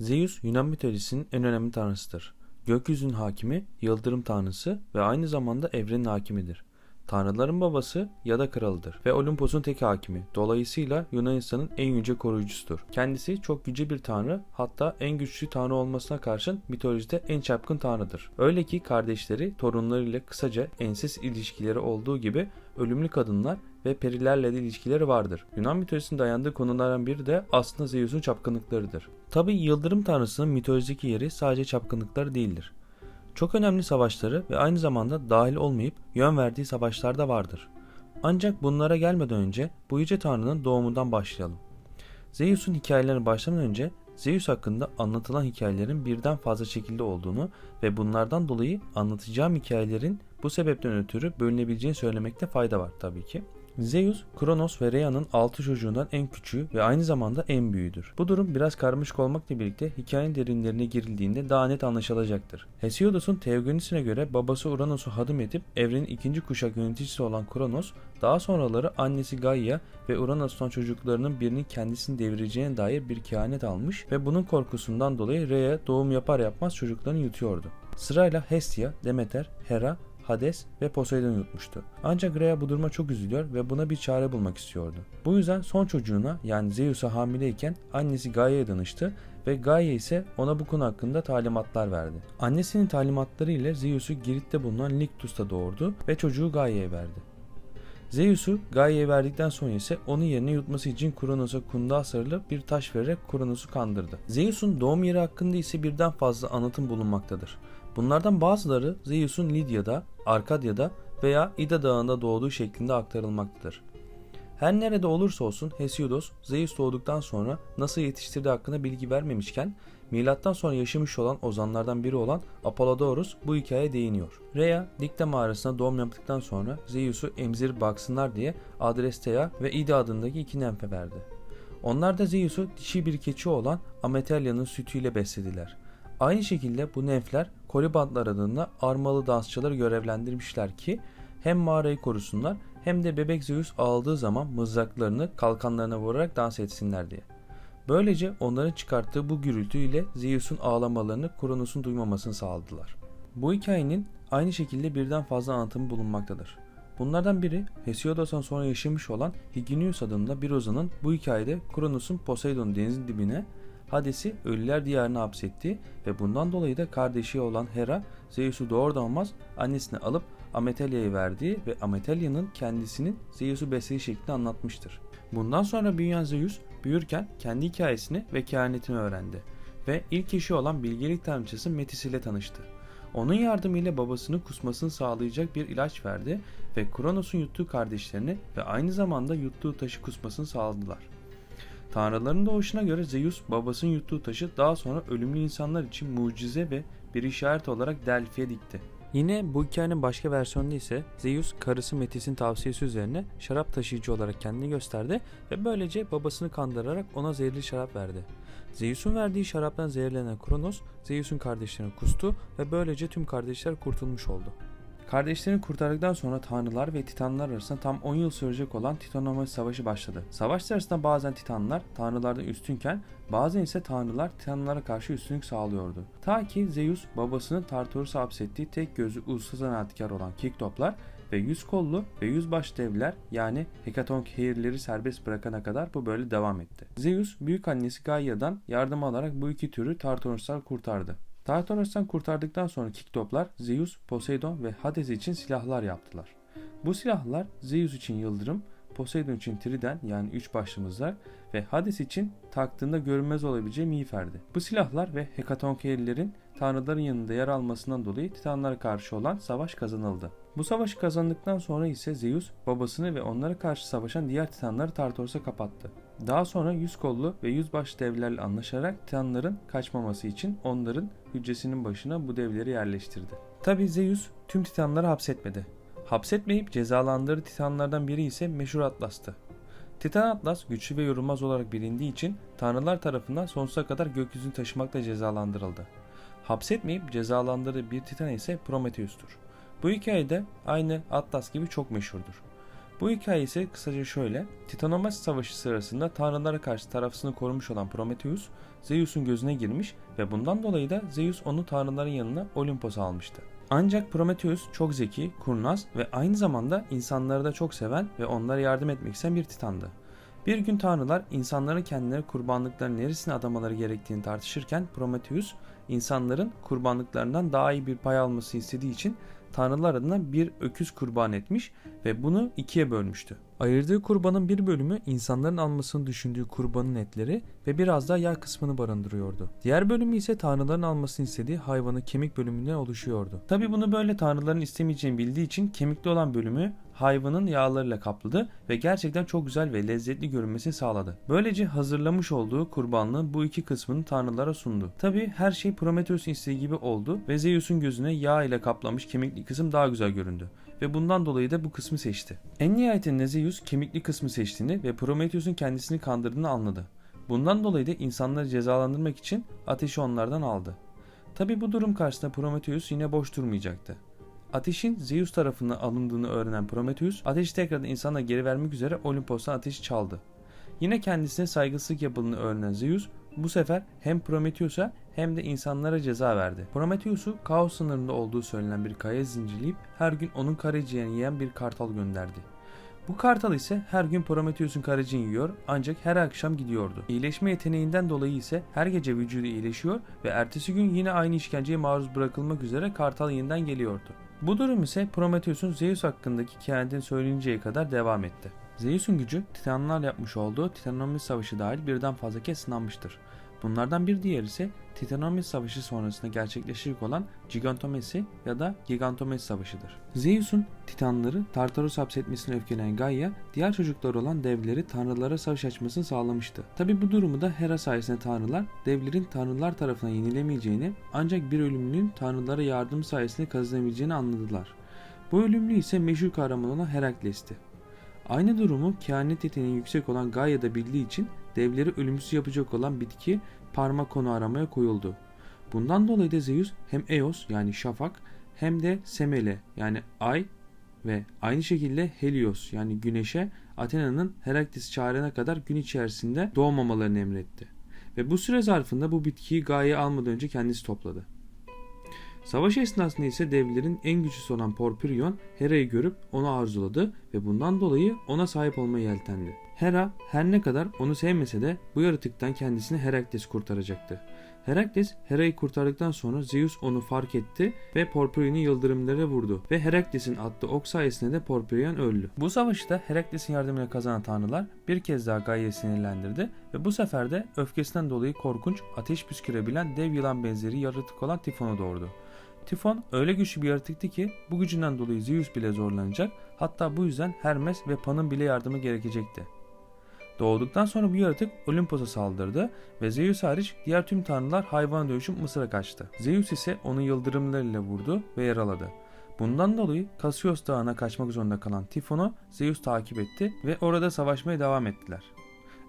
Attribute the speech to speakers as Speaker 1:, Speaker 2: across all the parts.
Speaker 1: Zeus Yunan mitolojisinin en önemli tanrısıdır. Gökyüzünün hakimi, yıldırım tanrısı ve aynı zamanda evrenin hakimidir. Tanrıların babası ya da kralıdır ve Olimpos'un tek hakimi. Dolayısıyla Yunanistan'ın en yüce koruyucusudur. Kendisi çok yüce bir tanrı, hatta en güçlü tanrı olmasına karşın mitolojide en çapkın tanrıdır. Öyle ki kardeşleri torunlarıyla kısaca enses ilişkileri olduğu gibi ölümlü kadınlar ve perilerle de ilişkileri vardır. Yunan mitolojisinin dayandığı konulardan biri de aslında Zeus'un çapkınlıklarıdır. Tabi yıldırım tanrısının mitolojideki yeri sadece çapkınlıkları değildir. Çok önemli savaşları ve aynı zamanda dahil olmayıp yön verdiği savaşlar da vardır. Ancak bunlara gelmeden önce bu yüce tanrının doğumundan başlayalım. Zeus'un hikayelerine başlamadan önce Zeus hakkında anlatılan hikayelerin birden fazla şekilde olduğunu ve bunlardan dolayı anlatacağım hikayelerin bu sebepten ötürü bölünebileceğini söylemekte fayda var tabii ki. Zeus, Kronos ve Rhea'nın 6 çocuğundan en küçüğü ve aynı zamanda en büyüğüdür. Bu durum biraz karmaşık olmakla birlikte hikayenin derinlerine girildiğinde daha net anlaşılacaktır. Hesiodos'un teogonisine göre babası Uranos'u hadım edip evrenin ikinci kuşak yöneticisi olan Kronos, daha sonraları annesi Gaia ve Uranos'tan çocuklarının birinin kendisini devireceğine dair bir kehanet almış ve bunun korkusundan dolayı Rhea doğum yapar yapmaz çocuklarını yutuyordu. Sırayla Hestia, Demeter, Hera Hades ve Poseidon yutmuştu. Ancak Rhea bu duruma çok üzülüyor ve buna bir çare bulmak istiyordu. Bu yüzden son çocuğuna yani Zeus'a hamileyken annesi Gaia'ya danıştı ve Gaia ise ona bu konu hakkında talimatlar verdi. Annesinin talimatları ile Zeus'u Girit'te bulunan Liktus'ta doğurdu ve çocuğu Gaia'ya verdi. Zeus'u Gaia'ya verdikten sonra ise onun yerine yutması için Kronos'a kundağa sarılıp bir taş vererek Kronos'u kandırdı. Zeus'un doğum yeri hakkında ise birden fazla anlatım bulunmaktadır. Bunlardan bazıları Zeus'un Lidya'da, Arkadya'da veya İda Dağı'nda doğduğu şeklinde aktarılmaktadır. Her nerede olursa olsun Hesiodos, Zeus doğduktan sonra nasıl yetiştirdiği hakkında bilgi vermemişken, milattan sonra yaşamış olan ozanlardan biri olan Apollodorus bu hikayeye değiniyor. Rhea, Dikte mağarasına doğum yaptıktan sonra Zeus'u emzir baksınlar diye Adrestea ve Ida adındaki iki nemfe verdi. Onlar da Zeus'u dişi bir keçi olan Ametelya'nın sütüyle beslediler. Aynı şekilde bu nefler kolibantlar adında armalı dansçıları görevlendirmişler ki hem mağarayı korusunlar hem de bebek Zeus ağladığı zaman mızraklarını kalkanlarına vurarak dans etsinler diye. Böylece onların çıkarttığı bu gürültüyle Zeus'un ağlamalarını Kronos'un duymamasını sağladılar. Bu hikayenin aynı şekilde birden fazla anlatımı bulunmaktadır. Bunlardan biri Hesiodos'tan sonra yaşamış olan Higinius adında bir ozanın bu hikayede Kronos'un Poseidon denizin dibine Hades'i ölüler diyarına hapsetti ve bundan dolayı da kardeşi olan Hera Zeus'u doğru doğmaz annesine alıp Ametelya'ya verdiği ve Amethelya'nın kendisinin Zeus'u beslediği şeklinde anlatmıştır. Bundan sonra büyüyen Zeus büyürken kendi hikayesini ve kehanetini öğrendi ve ilk eşi olan bilgelik tanrıçası Metis ile tanıştı. Onun yardımıyla babasının kusmasını sağlayacak bir ilaç verdi ve Kronos'un yuttuğu kardeşlerini ve aynı zamanda yuttuğu taşı kusmasını sağladılar. Tanrıların doğuşuna göre Zeus babasının yuttuğu taşı daha sonra ölümlü insanlar için mucize ve bir işaret olarak Delphi'ye dikti. Yine bu hikayenin başka versiyonunda ise Zeus karısı Metis'in tavsiyesi üzerine şarap taşıyıcı olarak kendini gösterdi ve böylece babasını kandırarak ona zehirli şarap verdi. Zeus'un verdiği şaraptan zehirlenen Kronos, Zeus'un kardeşlerini kustu ve böylece tüm kardeşler kurtulmuş oldu. Kardeşlerini kurtardıktan sonra tanrılar ve titanlar arasında tam 10 yıl sürecek olan Titanomasi Savaşı başladı. Savaş sırasında bazen titanlar tanrılardan üstünken bazen ise tanrılar titanlara karşı üstünlük sağlıyordu. Ta ki Zeus babasını Tartarus'a hapsettiği tek gözlü usta zanaatkar olan Kiktoplar ve yüz kollu ve yüz baş devler yani Hekatonkeirleri serbest bırakana kadar bu böyle devam etti. Zeus büyük annesi Gaia'dan yardım alarak bu iki türü Tartarus'tan kurtardı. Tartarus'tan kurtardıktan sonra Kiktoplar Zeus, Poseidon ve Hades için silahlar yaptılar. Bu silahlar Zeus için yıldırım, Poseidon için triden yani üç başlı mızrak ve Hades için taktığında görünmez olabileceği miğferdi. Bu silahlar ve Hekatonkeirlerin tanrıların yanında yer almasından dolayı Titanlara karşı olan savaş kazanıldı. Bu savaşı kazandıktan sonra ise Zeus babasını ve onlara karşı savaşan diğer Titanları Tartarus'a kapattı. Daha sonra yüz kollu ve yüz baş devlerle anlaşarak Titanların kaçmaması için onların hücresinin başına bu devleri yerleştirdi. Tabi Zeus tüm Titanları hapsetmedi. Hapsetmeyip cezalandırdığı Titanlardan biri ise meşhur Atlas'tı. Titan Atlas güçlü ve yorulmaz olarak bilindiği için tanrılar tarafından sonsuza kadar gökyüzünü taşımakla cezalandırıldı. Hapsetmeyip cezalandırdığı bir Titan ise Prometheus'tur. Bu hikayede aynı Atlas gibi çok meşhurdur. Bu hikaye ise kısaca şöyle. Titanomachus Savaşı sırasında tanrılara karşı tarafsını korumuş olan Prometheus, Zeus'un gözüne girmiş ve bundan dolayı da Zeus onu tanrıların yanına Olimpos'a almıştı. Ancak Prometheus çok zeki, kurnaz ve aynı zamanda insanları da çok seven ve onlara yardım etmek isteyen bir titandı. Bir gün tanrılar insanların kendileri kurbanlıkların neresine adamaları gerektiğini tartışırken Prometheus insanların kurbanlıklarından daha iyi bir pay alması istediği için tanrılar adına bir öküz kurban etmiş ve bunu ikiye bölmüştü. Ayırdığı kurbanın bir bölümü insanların almasını düşündüğü kurbanın etleri ve biraz da yağ kısmını barındırıyordu. Diğer bölümü ise tanrıların almasını istediği hayvanın kemik bölümünden oluşuyordu. Tabi bunu böyle tanrıların istemeyeceğini bildiği için kemikli olan bölümü hayvanın yağlarıyla kapladı ve gerçekten çok güzel ve lezzetli görünmesini sağladı. Böylece hazırlamış olduğu kurbanlığın bu iki kısmını tanrılara sundu. Tabi her şey Prometheus'un istediği gibi oldu ve Zeus'un gözüne yağ ile kaplamış kemikli kısım daha güzel göründü ve bundan dolayı da bu kısmı seçti. En nihayetinde Zeus kemikli kısmı seçtiğini ve Prometheus'un kendisini kandırdığını anladı. Bundan dolayı da insanları cezalandırmak için ateşi onlardan aldı. Tabi bu durum karşısında Prometheus yine boş durmayacaktı. Ateşin Zeus tarafından alındığını öğrenen Prometheus, ateşi tekrardan insana geri vermek üzere Olimpos'tan ateşi çaldı. Yine kendisine saygısızlık yapıldığını öğrenen Zeus, bu sefer hem Prometheus'a hem de insanlara ceza verdi. Prometheus'u kaos sınırında olduğu söylenen bir kaya zincirleyip her gün onun karaciğerini yiyen bir kartal gönderdi. Bu kartal ise her gün Prometheus'un karaciğini yiyor ancak her akşam gidiyordu. İyileşme yeteneğinden dolayı ise her gece vücudu iyileşiyor ve ertesi gün yine aynı işkenceye maruz bırakılmak üzere kartal yeniden geliyordu. Bu durum ise Prometheus'un Zeus hakkındaki kehanetini söyleyeceği kadar devam etti. Zeus'un gücü Titanlarla yapmış olduğu Titanomachus Savaşı dahil birden fazla kez sınanmıştır. Bunlardan bir diğeri ise Titanomachus Savaşı sonrasında gerçekleşecek olan Gigantomesi ya da Gigantomesi Savaşı'dır. Zeus'un Titanları Tartaros hapsetmesine öfkelenen Gaia, diğer çocukları olan devleri tanrılara savaş açmasını sağlamıştı. Tabi bu durumu da Hera sayesinde tanrılar, devlerin tanrılar tarafından yenilemeyeceğini ancak bir ölümlünün tanrılara yardım sayesinde kazanabileceğini anladılar. Bu ölümlü ise meşhur kahraman olan Herakles'ti. Aynı durumu kehanet yeteneği yüksek olan Gaia da bildiği için devleri ölümsüz yapacak olan bitki parmakonu aramaya koyuldu. Bundan dolayı da Zeus hem Eos yani şafak hem de Semele yani ay ve aynı şekilde Helios yani güneşe Athena'nın Herakles'i çağırana kadar gün içerisinde doğmamalarını emretti. Ve bu süre zarfında bu bitkiyi Gaia almadan önce kendisi topladı. Savaş esnasında ise devlerin en güçlüsü olan Porpirion Hera'yı görüp onu arzuladı ve bundan dolayı ona sahip olmaya yeltendi. Hera her ne kadar onu sevmese de bu yaratıktan kendisini Herakles kurtaracaktı. Herakles Hera'yı kurtardıktan sonra Zeus onu fark etti ve Porpirion'u yıldırımlara vurdu ve Herakles'in attığı ok sayesinde de Porpirion öldü. Bu savaşta Herakles'in yardımıyla kazanan tanrılar bir kez daha Gaia'yı sinirlendirdi ve bu sefer de öfkesinden dolayı korkunç ateş püskürebilen dev yılan benzeri yaratık olan Tifon'u doğurdu. Tifon öyle güçlü bir yaratıktı ki bu gücünden dolayı Zeus bile zorlanacak hatta bu yüzden Hermes ve Pan'ın bile yardımı gerekecekti. Doğduktan sonra bu yaratık Olimpos'a saldırdı ve Zeus hariç diğer tüm tanrılar hayvan dövüşüp Mısır'a kaçtı. Zeus ise onu yıldırımlarıyla vurdu ve yaraladı. Bundan dolayı Kasios Dağı'na kaçmak zorunda kalan Tifon'u Zeus takip etti ve orada savaşmaya devam ettiler.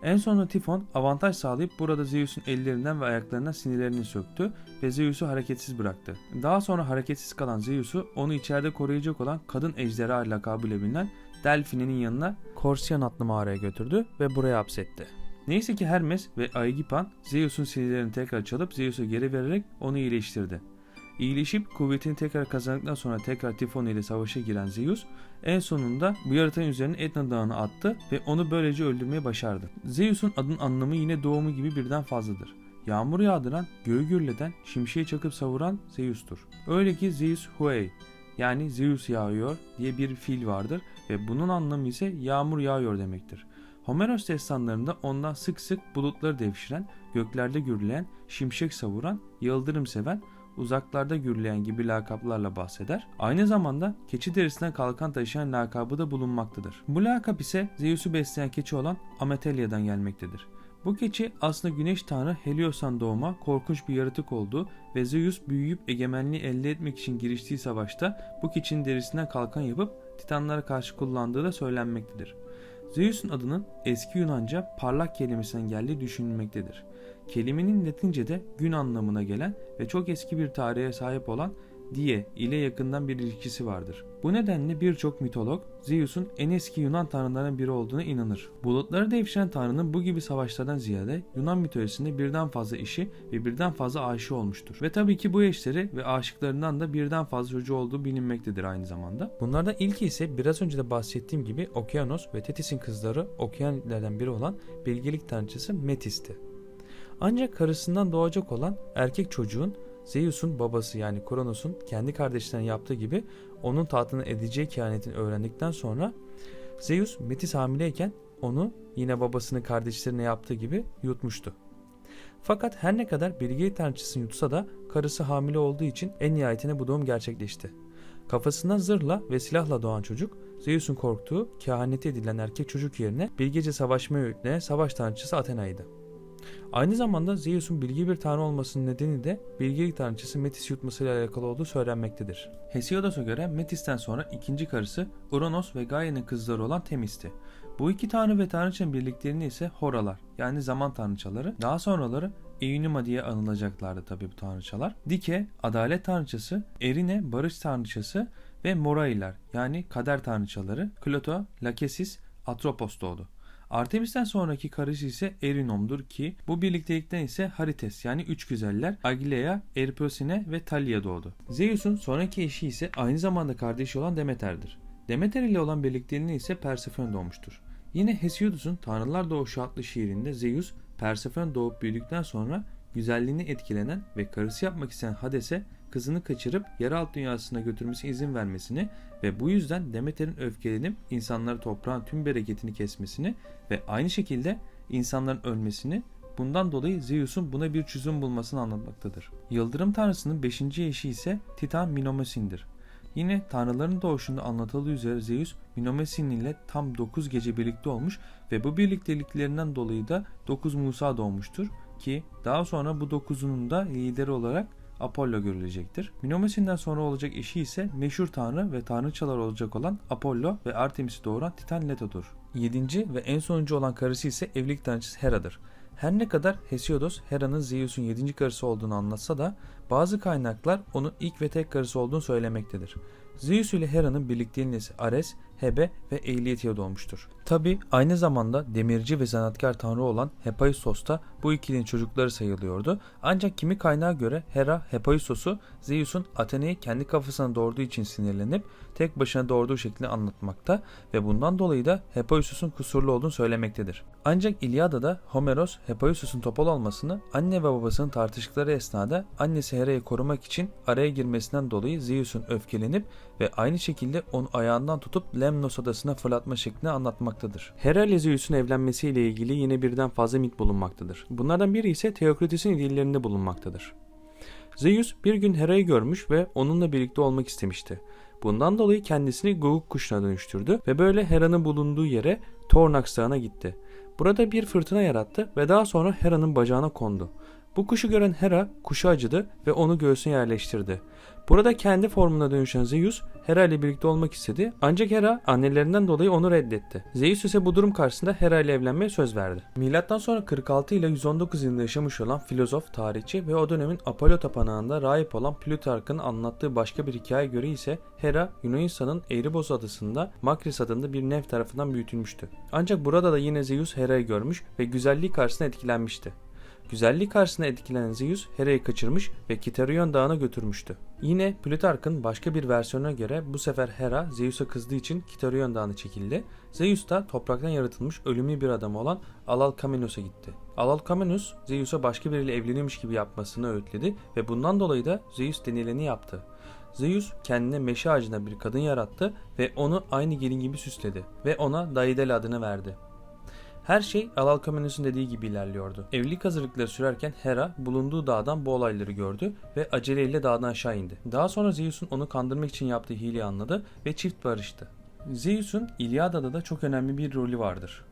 Speaker 1: En sonunda Tifon avantaj sağlayıp burada Zeus'un ellerinden ve ayaklarından sinirlerini söktü ve Zeus'u hareketsiz bıraktı. Daha sonra hareketsiz kalan Zeus'u onu içeride koruyacak olan kadın ejderha lakabıyla bilinen Delphine'nin yanına Korsiyan adlı mağaraya götürdü ve buraya hapsetti. Neyse ki Hermes ve Aegipan Zeus'un sinirlerini tekrar çalıp Zeus'a geri vererek onu iyileştirdi. İyileşip kuvvetini tekrar kazandıktan sonra tekrar Tifon ile savaşa giren Zeus en sonunda bu yaratığın üzerine Etna Dağı'nı attı ve onu böylece öldürmeye başardı. Zeus'un adın anlamı yine doğumu gibi birden fazladır. Yağmur yağdıran, göğü gürleden, şimşeği çakıp savuran Zeus'tur. Öyle ki Zeus Huey yani Zeus yağıyor diye bir fiil vardır ve bunun anlamı ise yağmur yağıyor demektir. Homeros destanlarında ondan sık sık bulutları devşiren, göklerde gürleyen, şimşek savuran, yıldırım seven, uzaklarda gürleyen gibi lakaplarla bahseder. Aynı zamanda keçi derisinden kalkan taşıyan lakabı da bulunmaktadır. Bu lakap ise Zeus'u besleyen keçi olan Ametelia'dan gelmektedir. Bu keçi aslında güneş tanrı Helios'tan doğma korkunç bir yaratık oldu ve Zeus büyüyüp egemenliği elde etmek için giriştiği savaşta bu keçinin derisinden kalkan yapıp Titanlara karşı kullandığı da söylenmektedir. Zeus'un adının eski Yunanca parlak kelimesinden geldiği düşünülmektedir. Kelimenin Latince'de gün anlamına gelen ve çok eski bir tarihe sahip olan diye ile yakından bir ilişkisi vardır. Bu nedenle birçok mitolog Zeus'un en eski Yunan tanrılarından biri olduğuna inanır. Bulutları devşiren tanrının bu gibi savaşlardan ziyade Yunan mitolojisinde birden fazla eşi ve birden fazla aşığı olmuştur. Ve tabii ki bu eşleri ve aşıklarından da birden fazla çocuğu olduğu bilinmektedir aynı zamanda. Bunlardan ilki ise biraz önce de bahsettiğim gibi Okyanos ve Tetis'in kızları Okyanitlerden biri olan bilgelik tanrıçası Metis'ti. Ancak karısından doğacak olan erkek çocuğun Zeus'un babası yani Kronos'un kendi kardeşlerine yaptığı gibi onun tahtını edeceği kehanetini öğrendikten sonra Zeus Metis hamileyken onu yine babasının kardeşlerine yaptığı gibi yutmuştu. Fakat her ne kadar bilgelik tanrıçısını yutsa da karısı hamile olduğu için en nihayetinde bu doğum gerçekleşti. Kafasından zırhla ve silahla doğan çocuk Zeus'un korktuğu kehaneti edilen erkek çocuk yerine bilgece savaşmayı öğütleyen savaş tanrıçısı Athena'ydı. Aynı zamanda Zeus'un bilgi bir tanrı olmasının nedeni de bilgelik tanrıçısı Metis yutmasıyla alakalı olduğu söylenmektedir. Hesiodos'a göre Metis'ten sonra ikinci karısı Uranos ve Gaia'nın kızları olan Temis'ti. Bu iki tanrı ve tanrıçanın birliklerini ise Horalar yani zaman tanrıçaları daha sonraları Eunima diye anılacaklardı tabi bu tanrıçalar. Dike adalet tanrıçası, Erine barış tanrıçası ve Morailer yani kader tanrıçaları Kloto, Lakesis, Atropos doğdu. Artemis'ten sonraki karısı ise Erinom'dur ki bu birliktelikten ise Harites yani üç güzeller Agilea, Erposine ve Thalia doğdu. Zeus'un sonraki eşi ise aynı zamanda kardeşi olan Demeter'dir. Demeter ile olan birlikteliğine ise Persephone doğmuştur. Yine Hesiodos'un Tanrılar Doğuşu adlı şiirinde Zeus, Persephone doğup büyüdükten sonra güzelliğini etkilenen ve karısı yapmak isteyen Hades'e kızını kaçırıp yeraltı dünyasına götürmesine izin vermesini ve bu yüzden Demeter'in öfkelenip insanları toprağın tüm bereketini kesmesini ve aynı şekilde insanların ölmesini bundan dolayı Zeus'un buna bir çözüm bulmasını anlatmaktadır. Yıldırım tanrısının 5. eşi ise Titan Minomesin'dir. Yine tanrıların doğuşunda anlatıldığı üzere Zeus Minomesin ile tam 9 gece birlikte olmuş ve bu birlikteliklerinden dolayı da 9 Musa doğmuştur ki daha sonra bu 9'unun da lideri olarak Apollo görülecektir. Minomesin'den sonra olacak eşi ise meşhur tanrı ve tanrıçalar olacak olan Apollo ve Artemis'i doğuran Titan Leto'dur. Yedinci ve en sonuncu olan karısı ise evlilik tanrıçısı Hera'dır. Her ne kadar Hesiodos Hera'nın Zeus'un yedinci karısı olduğunu anlatsa da bazı kaynaklar onun ilk ve tek karısı olduğunu söylemektedir. Zeus ile Hera'nın birlikteliğinin ise Ares, Hebe ve Eiliyetiye doğmuştur. Tabi aynı zamanda demirci ve zanaatkar tanrı olan Hephaistos da bu ikilinin çocukları sayılıyordu. Ancak kimi kaynağa göre Hera Hephaistos'u Zeus'un Athena'yı kendi kafasına doğurduğu için sinirlenip tek başına doğurduğu şeklinde anlatmakta ve bundan dolayı da Hephaistos'un kusurlu olduğunu söylemektedir. Ancak İlyada'da Homeros Hephaistos'un topal olmasını anne ve babasının tartıştıkları esnada annesi Hera'yı korumak için araya girmesinden dolayı Zeus'un öfkelenip ve aynı şekilde onu ayağından tutup Lemnos adasına fırlatma şeklinde anlatmaktadır. Hera ile Zeus'un evlenmesiyle ilgili yine birden fazla mit bulunmaktadır. Bunlardan biri ise Theokrites'in idillerinde bulunmaktadır. Zeus bir gün Hera'yı görmüş ve onunla birlikte olmak istemişti. Bundan dolayı kendisini guguk kuşuna dönüştürdü ve böyle Hera'nın bulunduğu yere Tornax Dağı'na gitti. Burada bir fırtına yarattı ve daha sonra Hera'nın bacağına kondu. Bu kuşu gören Hera kuşu acıdı ve onu göğsüne yerleştirdi. Burada kendi formuna dönüşen Zeus Hera ile birlikte olmak istedi ancak Hera annelerinden dolayı onu reddetti. Zeus ise bu durum karşısında Hera ile evlenmeye söz verdi. Milattan sonra 46 ile 119 yılında yaşamış olan filozof, tarihçi ve o dönemin Apollo tapınağında rahip olan Plutark'ın anlattığı başka bir hikaye göre ise Hera Yunanistan'ın Erebos adasında Makris adında bir nev tarafından büyütülmüştü. Ancak burada da yine Zeus Hera'yı görmüş ve güzelliği karşısında etkilenmişti. Güzelliği karşısında etkilenen Zeus Hera'yı kaçırmış ve Kitaryon Dağı'na götürmüştü. Yine Plutark'ın başka bir versiyonuna göre bu sefer Hera Zeus'a kızdığı için Kitaryon Dağı'na çekildi. Zeus da topraktan yaratılmış ölümlü bir adam olan Alalkamenos'a gitti. Alalkamenos Zeus'a başka biriyle evlenirmiş gibi yapmasını öğütledi ve bundan dolayı da Zeus denileni yaptı. Zeus kendine meşe ağacına bir kadın yarattı ve onu aynı gelin gibi süsledi ve ona Daidel adını verdi. Her şey Alalkamenos'un dediği gibi ilerliyordu. Evlilik hazırlıkları sürerken Hera bulunduğu dağdan bu olayları gördü ve aceleyle dağdan aşağı indi. Daha sonra Zeus'un onu kandırmak için yaptığı hileyi anladı ve çift barıştı. Zeus'un İlyada'da da çok önemli bir rolü vardır.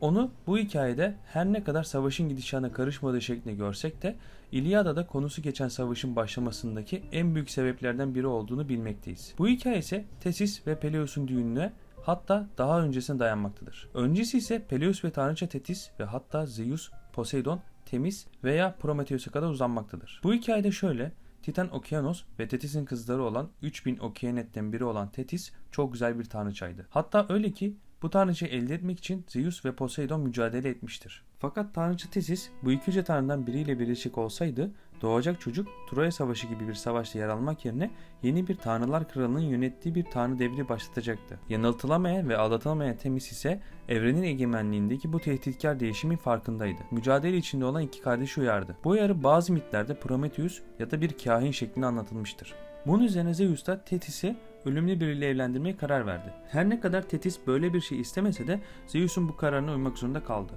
Speaker 1: Onu bu hikayede her ne kadar savaşın gidişatına karışmadığı şeklinde görsek de İlyada'da konusu geçen savaşın başlamasındaki en büyük sebeplerden biri olduğunu bilmekteyiz. Bu hikaye ise Tesis ve Peleus'un düğününe hatta daha öncesine dayanmaktadır. Öncesi ise Peleus ve Tanrıça Tetis ve hatta Zeus, Poseidon, Temis veya Prometheus'a kadar uzanmaktadır. Bu hikayede şöyle, Titan Okeanos ve Tetis'in kızları olan 3000 Okeanet'ten biri olan Tetis çok güzel bir tanrıçaydı. Hatta öyle ki bu tanrıçayı elde etmek için Zeus ve Poseidon mücadele etmiştir. Fakat tanrıçı Tetis bu iki yüce tanrıdan biriyle birleşik olsaydı doğacak çocuk Troya Savaşı gibi bir savaşta yer almak yerine yeni bir tanrılar kralının yönettiği bir tanrı devri başlatacaktı. Yanıltılamayan ve aldatılamayan Temis ise evrenin egemenliğindeki bu tehditkar değişimin farkındaydı. Mücadele içinde olan iki kardeşi uyardı. Bu uyarı bazı mitlerde Prometheus ya da bir kahin şeklinde anlatılmıştır. Bunun üzerine Zeus da Tetis'i ölümlü biriyle evlendirmeye karar verdi. Her ne kadar Tetis böyle bir şey istemese de Zeus'un bu kararına uymak zorunda kaldı.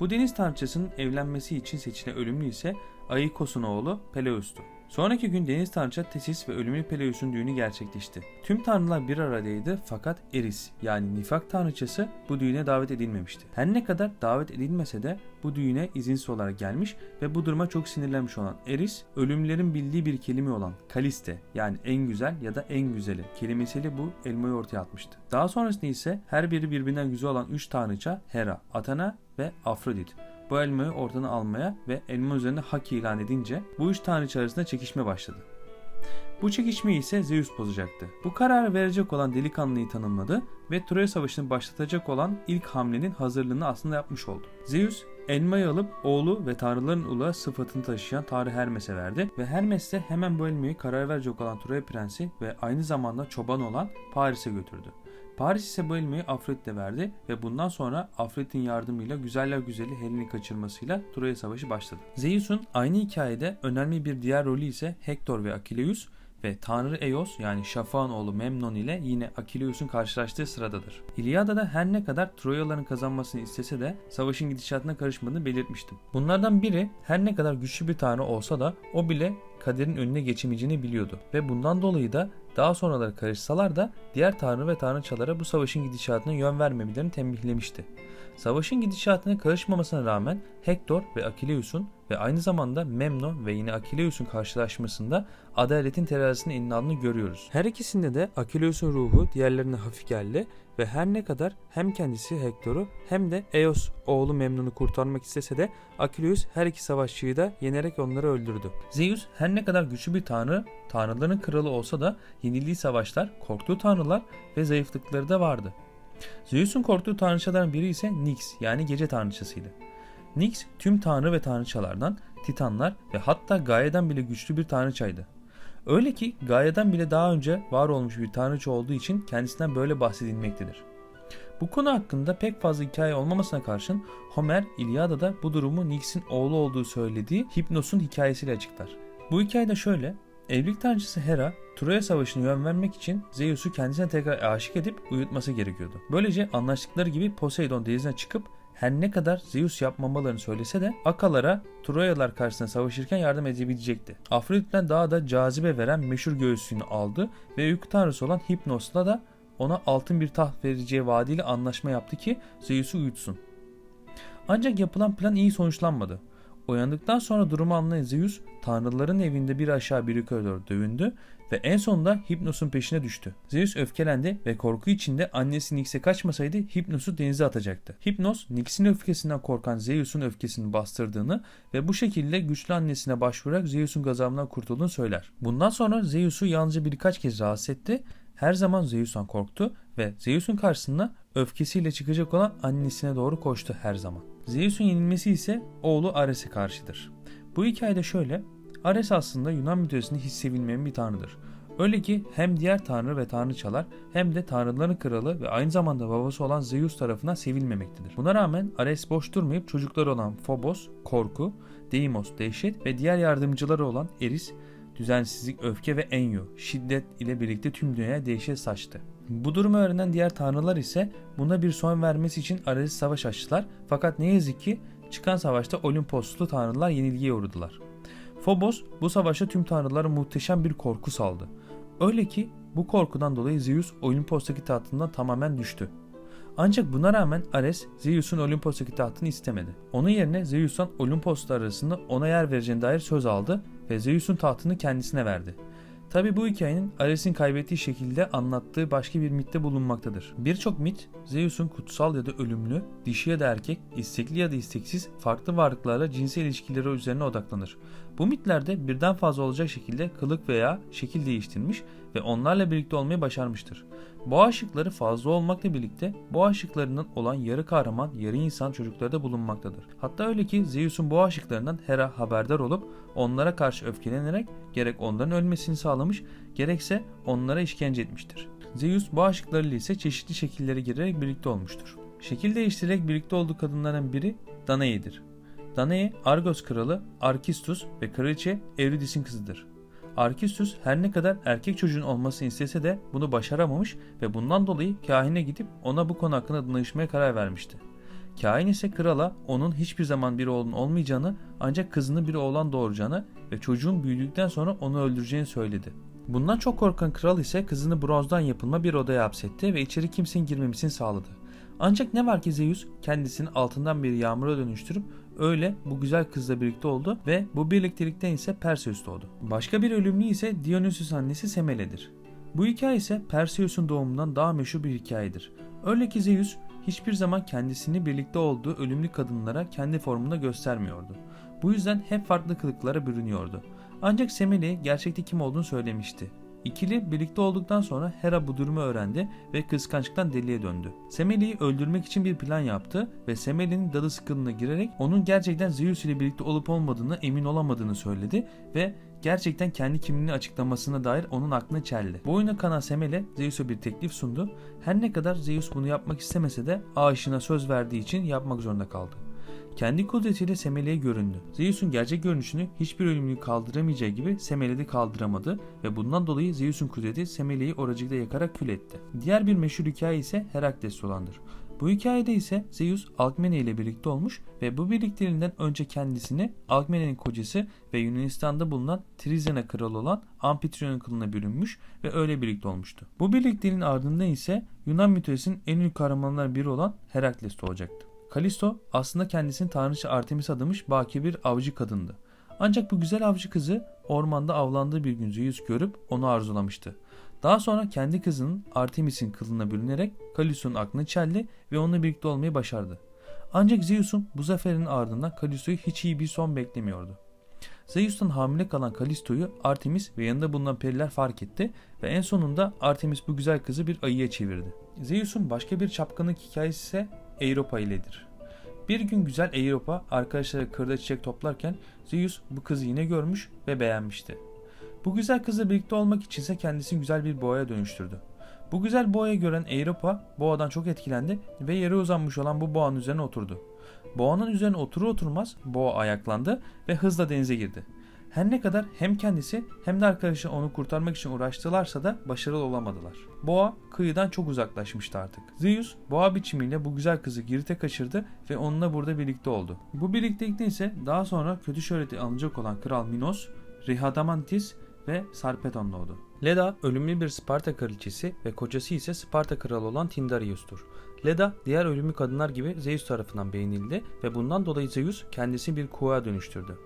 Speaker 1: Bu deniz tanrıçasının evlenmesi için seçilen ölümlü ise Aikos'un oğlu Peleus'tu. Sonraki gün deniz tanrıça Tesis ve ölümlü Peleus'un düğünü gerçekleşti. Tüm tanrılar bir aradaydı fakat Eris yani nifak tanrıçası bu düğüne davet edilmemişti. Her ne kadar davet edilmese de bu düğüne izinsiz olarak gelmiş ve bu duruma çok sinirlenmiş olan Eris, ölümlerin bildiği bir kelime olan Kaliste yani en güzel ya da en güzeli kelimesiyle bu elmayı ortaya atmıştı. Daha sonrasında ise her biri birbirinden güzel olan üç tanrıça Hera, Athena ve Afrodit bu elmayı ortadan almaya ve elma üzerinde hak ilan edince bu üç tanrıça arasında çekişme başladı. Bu çekişmeyi ise Zeus bozacaktı. Bu kararı verecek olan delikanlıyı tanımladı ve Troya Savaşı'nı başlatacak olan ilk hamlenin hazırlığını aslında yapmış oldu. Zeus elmayı alıp oğlu ve tanrıların ulu sıfatını taşıyan Tanrı Hermes'e verdi ve Hermes de hemen bu elmayı karar verecek olan Troya Prensi ve aynı zamanda çoban olan Paris'e götürdü. Paris ise bu elmayı Afrodit'e verdi ve bundan sonra Afrodit'in yardımıyla güzeller güzeli Helen'i kaçırmasıyla Troya Savaşı başladı. Zeus'un aynı hikayede önemli bir diğer rolü ise Hektor ve Akileus ve Tanrı Eos yani Şafak'ın oğlu Memnon ile yine Akileus'un karşılaştığı sıradadır. İlyada'da her ne kadar Troyalıların kazanmasını istese de savaşın gidişatına karışmadığını belirtmiştim. Bunlardan biri her ne kadar güçlü bir tanrı olsa da o bile kaderin önüne geçemeyeceğini biliyordu ve bundan dolayı da daha sonraları karışsalar da diğer tanrı ve tanrıçalara bu savaşın gidişatına yön vermemelerini tembihlemişti. Savaşın gidişatına karışmamasına rağmen Hektor ve Akileus'un ve aynı zamanda Memnon ve yine Akileus'un karşılaşmasında adaletin terazisini eline aldığını görüyoruz. Her ikisinde de Akileus'un ruhu diğerlerine hafif geldi ve her ne kadar hem kendisi Hektor'u hem de Eos oğlu Memnun'u kurtarmak istese de Akileus her iki savaşçıyı da yenerek onları öldürdü. Zeus her ne kadar güçlü bir tanrı, tanrıların kralı olsa da yenildiği savaşlar, korktuğu tanrılar ve zayıflıkları da vardı. Zeus'un korktuğu tanrıçalardan biri ise Nyx yani gece tanrıçasıydı. Nyx tüm tanrı ve tanrıçalardan, titanlar ve hatta Gaia'dan bile güçlü bir tanrıçaydı. Öyle ki Gaia'dan bile daha önce var olmuş bir tanrıça olduğu için kendisinden böyle bahsedilmektedir. Bu konu hakkında pek fazla hikaye olmamasına karşın Homer İlyada'da bu durumu Nyx'in oğlu olduğu söylediği Hipnos'un hikayesiyle açıklar. Bu hikayede şöyle, evlilik tanrıçası Hera Troya Savaşı'nı yön vermek için Zeus'u kendisine tekrar aşık edip uyutması gerekiyordu. Böylece anlaştıkları gibi Poseidon denizine çıkıp her ne kadar Zeus yapmamalarını söylese de Akalara Troyalılar karşısında savaşırken yardım edebilecekti. Afrodit'ten daha da cazibe veren meşhur göğsünü aldı ve uyku tanrısı olan Hipnos'la da ona altın bir taht vereceği vaadiyle anlaşma yaptı ki Zeus'u uyutsun. Ancak yapılan plan iyi sonuçlanmadı. Uyandıktan sonra durumu anlayan Zeus tanrıların evinde bir aşağı bir yukarı doğru dövündü ve en sonunda Hipnos'un peşine düştü. Zeus öfkelendi ve korku içinde annesi Nyx'e kaçmasaydı Hipnos'u denize atacaktı. Hipnos, Nyx'in öfkesinden korkan Zeus'un öfkesini bastırdığını ve bu şekilde güçlü annesine başvurarak Zeus'un gazabından kurtulduğunu söyler. Bundan sonra Zeus'u yalnızca birkaç kez rahatsız etti her zaman Zeus'tan korktu ve Zeus'un karşısına öfkesiyle çıkacak olan annesine doğru koştu her zaman. Zeus'un yenilmesi ise oğlu Ares'e karşıdır. Bu hikayede şöyle, Ares aslında Yunan mitolojisinde hiç sevilmeyen bir tanrıdır. Öyle ki hem diğer tanrı ve tanrıçalar hem de tanrıların kralı ve aynı zamanda babası olan Zeus tarafından sevilmemektedir. Buna rağmen Ares boş durmayıp çocukları olan Phobos, korku, Deimos, dehşet ve diğer yardımcıları olan Eris, düzensizlik, öfke ve Enyo, şiddet ile birlikte tüm dünyaya dehşet saçtı. Bu durumu öğrenen diğer tanrılar ise buna bir son vermesi için Ares'e savaş açtılar fakat ne yazık ki çıkan savaşta Olimposlu tanrılar yenilgiye uğradılar. Phobos bu savaşta tüm tanrılara muhteşem bir korku saldı. Öyle ki bu korkudan dolayı Zeus Olimpos'taki tahtından tamamen düştü. Ancak buna rağmen Ares Zeus'un Olimpos'taki tahtını istemedi. Onun yerine Zeus'tan Olimpos'ta arasında ona yer vereceğine dair söz aldı ve Zeus'un tahtını kendisine verdi. Tabi bu hikayenin Ares'in kaybettiği şekilde anlattığı başka bir mitte bulunmaktadır. Birçok mit Zeus'un kutsal ya da ölümlü, dişi ya da erkek, istekli ya da isteksiz farklı varlıklarla cinsel ilişkileri üzerine odaklanır. Bu mitlerde birden fazla olacak şekilde kılık veya şekil değiştirmiş ve onlarla birlikte olmayı başarmıştır. Boğa ışıkları fazla olmakla birlikte boğa olan yarı kahraman, yarı insan çocukları da bulunmaktadır. Hatta öyle ki Zeus'un boğa ışıklarından Hera haberdar olup onlara karşı öfkelenerek gerek onların ölmesini sağlamış gerekse onlara işkence etmiştir. Zeus boğa ise çeşitli şekillere girerek birlikte olmuştur. Şekil değiştirerek birlikte olduğu kadınlardan biri Danae'dir. Danae, Argos kralı Arkistus ve kraliçe Eurydice'in kızıdır. Arkistus her ne kadar erkek çocuğun olmasını istese de bunu başaramamış ve bundan dolayı kahine gidip ona bu konu hakkında danışmaya karar vermişti. Kahin ise krala onun hiçbir zaman bir oğlun olmayacağını ancak kızını bir oğlan doğuracağını ve çocuğun büyüdükten sonra onu öldüreceğini söyledi. Bundan çok korkan kral ise kızını bronzdan yapılma bir odaya hapsetti ve içeri kimsenin girmemesini sağladı. Ancak ne var ki Zeus kendisini altından bir yağmura dönüştürüp öyle bu güzel kızla birlikte oldu ve bu birliktelikten ise Perseus doğdu. Başka bir ölümlü ise Dionysus annesi Semele'dir. Bu hikaye ise Perseus'un doğumundan daha meşhur bir hikayedir. Öyle ki Zeus hiçbir zaman kendisini birlikte olduğu ölümlü kadınlara kendi formunda göstermiyordu. Bu yüzden hep farklı kılıklara bürünüyordu. Ancak Semele gerçekte kim olduğunu söylemişti. İkili birlikte olduktan sonra Hera bu durumu öğrendi ve kıskançlıktan deliye döndü. Semele'yi öldürmek için bir plan yaptı ve Semele'nin dalı sıkılığına girerek onun gerçekten Zeus ile birlikte olup olmadığını emin olamadığını söyledi ve gerçekten kendi kimliğini açıklamasına dair onun aklına çeldi. Bu oyuna kanan Semele Zeus'a bir teklif sundu. Her ne kadar Zeus bunu yapmak istemese de aşığına söz verdiği için yapmak zorunda kaldı. Kendi kudretiyle Semele'ye göründü. Zeus'un gerçek görünüşünü hiçbir ölümlü kaldıramayacağı gibi Semele de kaldıramadı ve bundan dolayı Zeus'un kudreti Semele'yi oracıkta yakarak kül etti. Diğer bir meşhur hikaye ise Herakles olandır. Bu hikayede ise Zeus Alkmene ile birlikte olmuş ve bu birlikteliğinden önce kendisini Alkmene'nin kocası ve Yunanistan'da bulunan Trizena kralı olan Amfitrion'un kılına bürünmüş ve öyle birlikte olmuştu. Bu birlikteliğin ardından ise Yunan mitolojisinin en ünlü kahramanlarından biri olan Herakles doğacaktı. Kalisto aslında kendisini tanrıça Artemis adamış baki bir avcı kadındı. Ancak bu güzel avcı kızı ormanda avlandığı bir gün Zeus görüp onu arzulamıştı. Daha sonra kendi kızının Artemis'in kılına bürünerek Kalisto'nun aklını çeldi ve onunla birlikte olmayı başardı. Ancak Zeus'un bu zaferin ardından Kalisto'yu hiç iyi bir son beklemiyordu. Zeus'tan hamile kalan Kalisto'yu Artemis ve yanında bulunan periler fark etti ve en sonunda Artemis bu güzel kızı bir ayıya çevirdi. Zeus'un başka bir çapkınlık hikayesi ise Europa iledir. Bir gün güzel Europa arkadaşları kırda çiçek toplarken Zeus bu kızı yine görmüş ve beğenmişti. Bu güzel kızla birlikte olmak içinse kendisini güzel bir boğaya dönüştürdü. Bu güzel boğayı gören Europa boğadan çok etkilendi ve yere uzanmış olan bu boğanın üzerine oturdu. Boğanın üzerine oturur oturmaz boğa ayaklandı ve hızla denize girdi. Her ne kadar hem kendisi hem de arkadaşı onu kurtarmak için uğraştılarsa da başarılı olamadılar. Boğa kıyıdan çok uzaklaşmıştı artık. Zeus boğa biçimiyle bu güzel kızı Girit'e kaçırdı ve onunla burada birlikte oldu. Bu birliktelikte ise daha sonra kötü şöhreti alınacak olan Kral Minos, Rihadamantis ve Sarpedon doğdu. Leda ölümlü bir Sparta kraliçesi ve kocası ise Sparta kralı olan Tindarius'tur. Leda diğer ölümlü kadınlar gibi Zeus tarafından beğenildi ve bundan dolayı Zeus kendisini bir kuğuya dönüştürdü.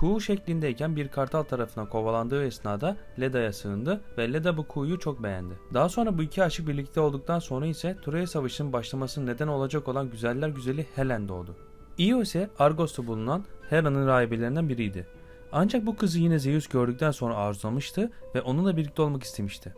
Speaker 1: Kuğu şeklindeyken bir kartal tarafından kovalandığı esnada Leda'ya sığındı ve Leda bu kuğuyu çok beğendi. Daha sonra bu iki aşık birlikte olduktan sonra ise Troya Savaşı'nın başlamasının neden olacak olan güzeller güzeli Helen doğdu. Io ise Argos'ta bulunan Hera'nın rahibelerinden biriydi. Ancak bu kızı yine Zeus gördükten sonra arzulamıştı ve onunla birlikte olmak istemişti.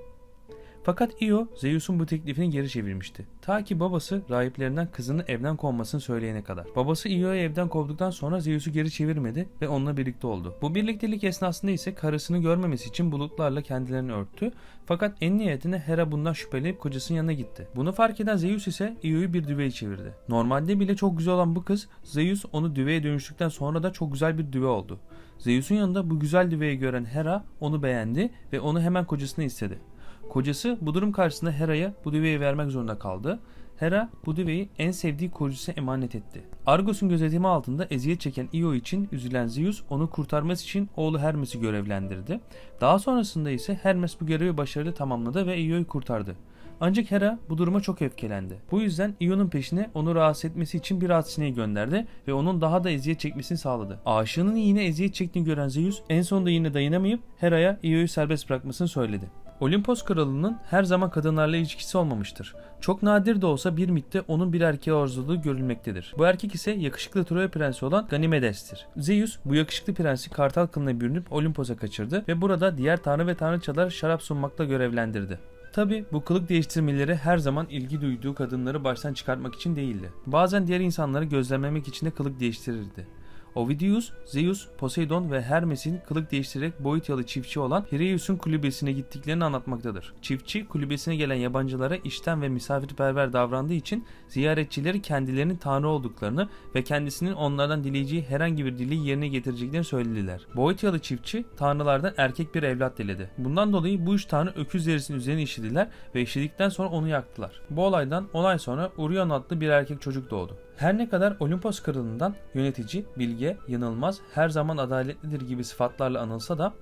Speaker 1: Fakat Io Zeus'un bu teklifini geri çevirmişti. Ta ki babası rahiplerinden kızını evden kovmasını söyleyene kadar. Babası Io'yu evden kovduktan sonra Zeus'u geri çevirmedi ve onunla birlikte oldu. Bu birliktelik esnasında ise karısını görmemesi için bulutlarla kendilerini örttü. Fakat en nihayetinde Hera bundan şüphelenip kocasının yanına gitti. Bunu fark eden Zeus ise Io'yu bir düveye çevirdi. Normalde bile çok güzel olan bu kız Zeus onu düveye dönüştükten sonra da çok güzel bir düve oldu. Zeus'un yanında bu güzel düveyi gören Hera onu beğendi ve onu hemen kocasına istedi. Kocası bu durum karşısında Hera'ya bu düveyi vermek zorunda kaldı. Hera bu düveyi en sevdiği korucusuna emanet etti. Argos'un gözetimi altında eziyet çeken Io için üzülen Zeus onu kurtarması için oğlu Hermes'i görevlendirdi. Daha sonrasında ise Hermes bu görevi başarılı tamamladı ve Io'yu kurtardı. Ancak Hera bu duruma çok öfkelendi. Bu yüzden Io'nun peşine onu rahatsız etmesi için bir at sineği gönderdi ve onun daha da eziyet çekmesini sağladı. Aşığının yine eziyet çektiğini gören Zeus en sonunda yine dayanamayıp Hera'ya Io'yu serbest bırakmasını söyledi. Olimpos kralının her zaman kadınlarla ilişkisi olmamıştır. Çok nadir de olsa bir mitte onun bir erkeğe arzuladığı görülmektedir. Bu erkek ise yakışıklı Troya prensi olan Ganimedes'tir. Zeus bu yakışıklı prensi kartal kılına bürünüp Olimpos'a kaçırdı ve burada diğer tanrı ve tanrıçalar şarap sunmakla görevlendirdi. Tabi bu kılık değiştirmeleri her zaman ilgi duyduğu kadınları baştan çıkartmak için değildi. Bazen diğer insanları gözlemlemek için de kılık değiştirirdi. Ovidius, Zeus, Poseidon ve Hermes'in kılık değiştirerek Boyutyalı çiftçi olan Pireus'un kulübesine gittiklerini anlatmaktadır. Çiftçi kulübesine gelen yabancılara işten ve misafirperver davrandığı için ziyaretçileri kendilerinin tanrı olduklarını ve kendisinin onlardan dileyeceği herhangi bir dileği yerine getireceklerini söylediler. Boyutyalı çiftçi tanrılardan erkek bir evlat diledi. Bundan dolayı bu üç tanrı öküz derisinin üzerine işlediler ve işledikten sonra onu yaktılar. Bu olaydan 10 ay sonra Urion adlı bir erkek çocuk doğdu. Her ne kadar Olimpos kralından yönetici, bilge, yanılmaz, her zaman adaletlidir gibi sıfatlarla anılsa da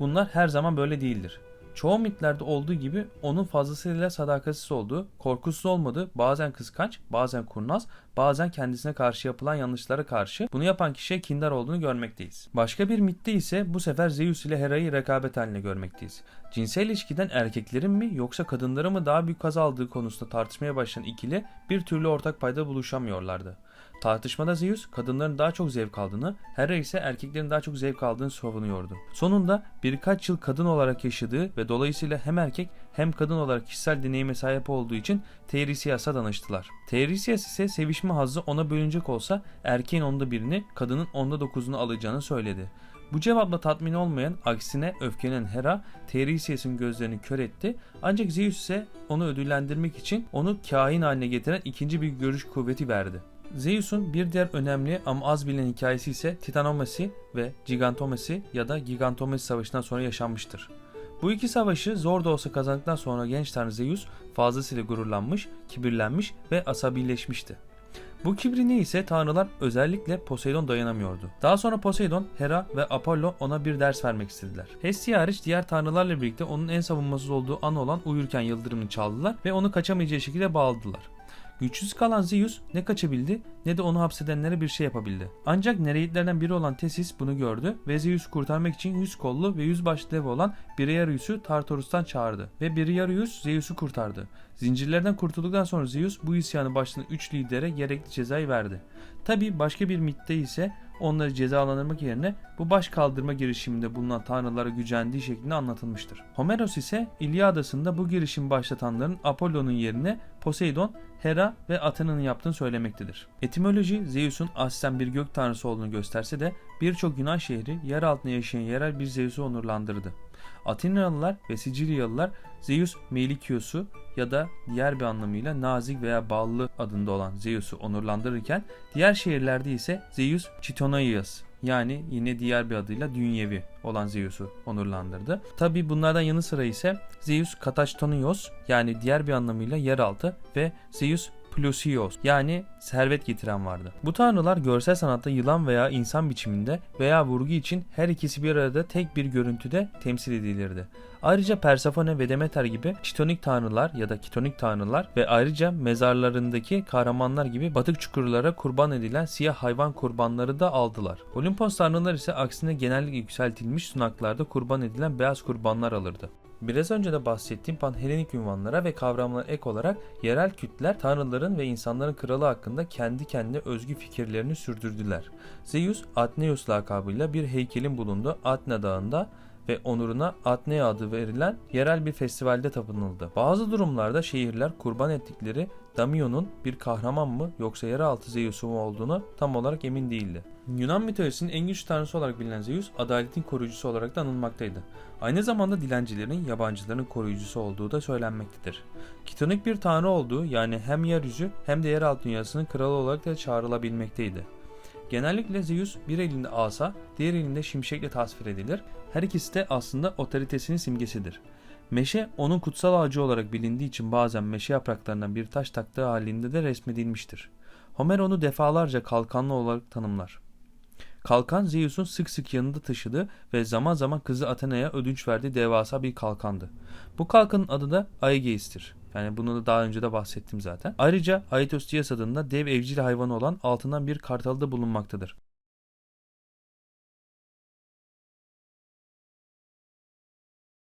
Speaker 1: bunlar her zaman böyle değildir. Çoğu mitlerde olduğu gibi onun fazlasıyla sadakatsiz olduğu, korkusuz olmadığı, bazen kıskanç, bazen kurnaz, bazen kendisine karşı yapılan yanlışlara karşı bunu yapan kişiye kindar olduğunu görmekteyiz. Başka bir mitte ise bu sefer Zeus ile Hera'yı rekabet haline görmekteyiz. Cinsel ilişkiden erkeklerin mi yoksa kadınların mı daha büyük kaz aldığı konusunda tartışmaya başlayan ikili bir türlü ortak payda buluşamıyorlardı. Tartışmada Zeus kadınların daha çok zevk aldığını, Hera ise erkeklerin daha çok zevk aldığını savunuyordu. Sonunda birkaç yıl kadın olarak yaşadığı ve dolayısıyla hem erkek hem kadın olarak kişisel deneyime sahip olduğu için Teiresias'a danıştılar. Teiresias ise sevişme hazzı ona bölünecek olsa erkeğin onda birini, kadının onda dokuzunu alacağını söyledi. Bu cevapla tatmin olmayan, aksine öfkelenen Hera, Teiresias'ın gözlerini kör etti. Ancak Zeus ise onu ödüllendirmek için onu kahin haline getiren ikinci bir görüş kuvveti verdi. Zeus'un bir diğer önemli ama az bilinen hikayesi ise Titanomasi ve Gigantomasi ya da Gigantomasi savaşından sonra yaşanmıştır. Bu iki savaşı zor da olsa kazandıktan sonra genç tanrı Zeus fazlasıyla gururlanmış, kibirlenmiş ve asabileşmişti. Bu kibrine ise tanrılar özellikle Poseidon dayanamıyordu. Daha sonra Poseidon, Hera ve Apollo ona bir ders vermek istediler. Hestia hariç diğer tanrılarla birlikte onun en savunmasız olduğu an olan uyurken yıldırımını çaldılar ve onu kaçamayacağı şekilde bağladılar. Güçsüz kalan Zeus ne kaçabildi ne de onu hapsedenlere bir şey yapabildi. Ancak Nereidlerden biri olan Thesis bunu gördü ve Zeus'u kurtarmak için yüz kollu ve yüz başlı dev olan Briareus'u Tartarus'tan çağırdı ve Briareus Zeus'u kurtardı. Zincirlerden kurtulduktan sonra Zeus bu isyanı başlayan 3 lidere gerekli cezayı verdi. Tabi başka bir mitte ise onları cezalandırmak yerine bu baş kaldırma girişiminde bulunan tanrılara gücendiği şeklinde anlatılmıştır. Homeros ise İlyadası'nda bu girişimi başlatanların Apollon'un yerine Poseidon, Hera ve Athena'nın yaptığını söylemektedir. Etimoloji Zeus'un aslen bir gök tanrısı olduğunu gösterse de birçok Yunan şehri yer altında yaşayan yerel bir Zeus'u onurlandırdı. Atinyalılar ve Sicilyalılar Zeus Melikios'u ya da diğer bir anlamıyla nazik veya ballı adında olan Zeus'u onurlandırırken diğer şehirlerde ise Zeus Chitonaios yani yine diğer bir adıyla dünyevi olan Zeus'u onurlandırdı. Tabi bunlardan yanı sıra ise Zeus Katachtonios yani diğer bir anlamıyla yeraltı ve Zeus Plusios yani servet getiren vardı. Bu tanrılar görsel sanatta yılan veya insan biçiminde veya vurgu için her ikisi bir arada tek bir görüntüde temsil edilirdi. Ayrıca Persefone ve Demeter gibi çitonik tanrılar ya da kitonik tanrılar ve ayrıca mezarlarındaki kahramanlar gibi batık çukurlara kurban edilen siyah hayvan kurbanları da aldılar. Olimpos tanrılar ise aksine genellikle yükseltilmiş sunaklarda kurban edilen beyaz kurbanlar alırdı. Biraz önce de bahsettiğim panhelenik ünvanlara ve kavramlara ek olarak yerel kütler tanrıların ve insanların kralı hakkında kendi kendine özgü fikirlerini sürdürdüler. Zeus, Atneus lakabıyla bir heykelin bulunduğu Atna Dağı'nda ve onuruna Atnea adı verilen yerel bir festivalde tapınıldı. Bazı durumlarda şehirler kurban ettikleri Damion'un bir kahraman mı yoksa yeraltı Zeus'u mu olduğunu tam olarak emin değildi. Yunan mitolojisinin en güçlü tanrısı olarak bilinen Zeus, adaletin koruyucusu olarak da anılmaktaydı. Aynı zamanda dilencilerin, yabancıların koruyucusu olduğu da söylenmektedir. Kitonik bir tanrı olduğu yani hem yeryüzü hem de yeraltı dünyasının kralı olarak da çağrılabilmekteydi. Genellikle Zeus bir elinde asa, diğer elinde şimşekle tasvir edilir. Her ikisi de aslında otoritesinin simgesidir. Meşe onun kutsal ağacı olarak bilindiği için bazen meşe yapraklarından bir taş taktığı halinde de resmedilmiştir. Homer onu defalarca kalkanlı olarak tanımlar. Kalkan Zeus'un sık sık yanında taşıdığı ve zaman zaman kızı Athena'ya ödünç verdiği devasa bir kalkandı. Bu kalkanın adı da Aegeis'tir. Yani bunu da daha önce de bahsettim zaten. Ayrıca Aetos adında dev evcil hayvanı olan altından bir kartalı da bulunmaktadır.